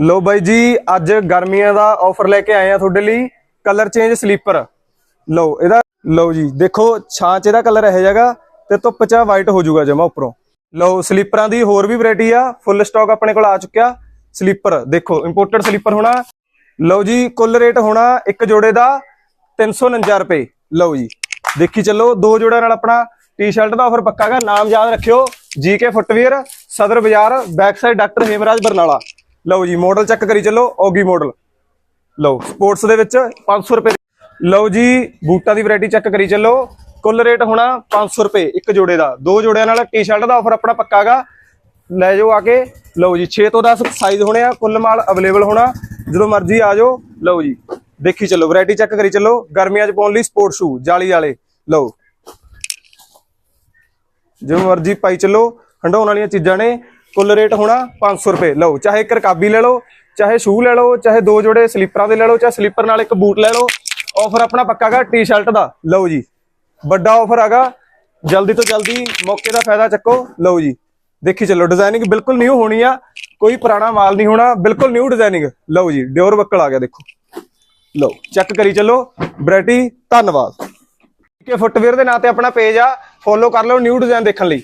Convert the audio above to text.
ਲੋ ਬਾਈ ਜੀ, ਅੱਜ ਗਰਮੀਆਂ ਦਾ ਆਫਰ ਲੈ ਕੇ ਆਏ ਆ ਤੁਹਾਡੇ ਲਈ ਕਲਰ ਚੇਂਜ ਸਲੀਪਰ ਲਓ ਇਹਦਾ ਲਓ ਜੀ, ਦੇਖੋ, ਛਾਂ ਚ ਇਹਦਾ ਕਲਰ ਇਹ ਜਗਾ ਤੇ ਧੁੱਪ ਚ ਵਾਈਟ ਹੋ ਜਾਊਗਾ ਜਮਾ ਉੱਪਰੋਂ। ਲਓ ਸਲੀਪਰਾਂ ਦੀ ਹੋਰ ਵੀ ਵੈਰਾਈਟੀ ਆ ਫੁੱਲ ਸਟਾਕ ਆਪਣੇ ਕੋਲ ਆ ਚੁੱਕਿਆ ਸਲੀਪਰ ਦੇਖੋ ਇੰਪੋਰਟਡ ਸਲੀਪਰ ਹੋਣਾ। ਲਓ ਜੀ, ਕੁੱਲ ਰੇਟ ਹੋਣਾ ਇੱਕ ਜੋੜੇ ਦਾ 349 ਰੁਪਏ। ਲਓ ਜੀ, ਦੇਖੀ ਚੱਲੋ, ਦੋ ਜੋੜਿਆਂ ਨਾਲ ਆਪਣਾ ਟੀ-ਸ਼ਰਟ ਦਾ ਆਫਰ ਪੱਕਾਗਾ ਨਾਮ ਯਾਦ ਰੱਖਿਓ GK footwear Sadar Bazaar back side doctor Hemraj Barnala. ਲਓ ਜੀ ਮਾਡਲ ਚੈੱਕ ਕਰੀ ਚੱਲੋ ਔਗੀ ਮਾਡਲ ਲਓ ਸਪੋਰਟਸ ਦੇ ਵਿੱਚ 500 ਰੁਪਏ ਲਓ ਜੀ, ਬੂਟਾਂ ਦੀ ਵੈਰਾਈਟੀ ਚੈੱਕ ਕਰੀ ਚੱਲੋ। ਕੁੱਲ ਰੇਟ ਹੋਣਾ 500 ਰੁਪਏ, ਇੱਕ ਜੋੜੇ ਦਾ। ਦੋ ਜੋੜਿਆਂ ਨਾਲ ਟੀ-ਸ਼ਰਟ ਦਾ ਆਫਰ ਆਪਣਾ ਪੱਕਾਗਾ ਲੈ ਜਾਓ ਆ ਕੇ। ਲਓ ਜੀ 6 ਤੋਂ 10 ਸਾਈਜ਼ ਹੋਣੇ ਆ, ਕੁੱਲ ਮਾਲ ਅਵੇਲੇਬਲ ਹੋਣਾ। ਜਦੋਂ ਮਰਜ਼ੀ ਆ ਜਾਓ। ਲਓ ਜੀ, ਦੇਖੀ ਚੱਲੋ ਵੈਰਾਈਟੀ ਚੈੱਕ ਕਰੀ ਚੱਲੋ। ਗਰਮੀਆਂ 'ਚ ਪਾਉਣ ਲਈ ਸਪੋਰਟ ਸ਼ੂ ਜਾਲੀ ਵਾਲੇ। ਲਓ। ਜਿਵੇਂ ਮਰਜ਼ੀ ਪਾਈ ਚੱਲੋ। ਹੰਡਾਉਣ ਵਾਲੀਆਂ ਚੀਜ਼ਾਂ ਨੇ। ਕੁੱਲ ਰੇਟ ਹੋਣਾ 500 ਰੁਪਏ। ਲਓ, ਚਾਹੇ ਇੱਕ ਰਕਾਬੀ ਲੈ ਲਓ, ਚਾਹੇ ਸ਼ੂ ਲੈ ਲਓ, ਚਾਹੇ ਦੋ ਜੋੜੇ ਸਲੀਪਰਾਂ ਦੇ ਲੈ ਲਓ, ਚਾਹੇ ਸਲੀਪਰ ਨਾਲ ਇੱਕ ਬੂਟ ਲੈ ਲਓ ਆਫਰ ਆਪਣਾ ਪੱਕਾ ਗਾ ਟੀ-ਸ਼ਰਟ ਦਾ। ਲਓ ਜੀ, ਵੱਡਾ ਆਫਰ ਹੈਗਾ। ਜਲਦੀ ਤੋਂ ਜਲਦੀ ਮੌਕੇ ਦਾ ਫਾਇਦਾ ਚੱਕੋ। ਲਓ ਜੀ, ਦੇਖੀ ਚੱਲੋ ਡਿਜ਼ਾਈਨਿੰਗ ਬਿਲਕੁਲ ਨਿਊ ਹੋਣੀ ਆ। ਕੋਈ ਪੁਰਾਣਾ ਮਾਲ ਨਹੀਂ ਹੋਣਾ, ਬਿਲਕੁਲ ਨਿਊ ਡਿਜ਼ਾਈਨਿੰਗ ਲਓ ਜੀ ਡਿਓਰ ਬੱਕਲ ਆ ਗਿਆ, ਦੇਖੋ। ਲਓ ਚੈੱਕ ਕਰੀ ਚੱਲੋ। ਵੈਰਾਈਟੀ ਧੰਨਵਾਦ। ਕੇ ਫੁੱਟਵੇਅਰ ਦੇ ਨਾਂ ਤੇ ਆਪਣਾ ਪੇਜ ਆ। ਫੋਲੋ ਕਰ ਲਓ ਨਿਊ ਡਿਜ਼ਾਈਨ ਦੇਖਣ ਲਈ।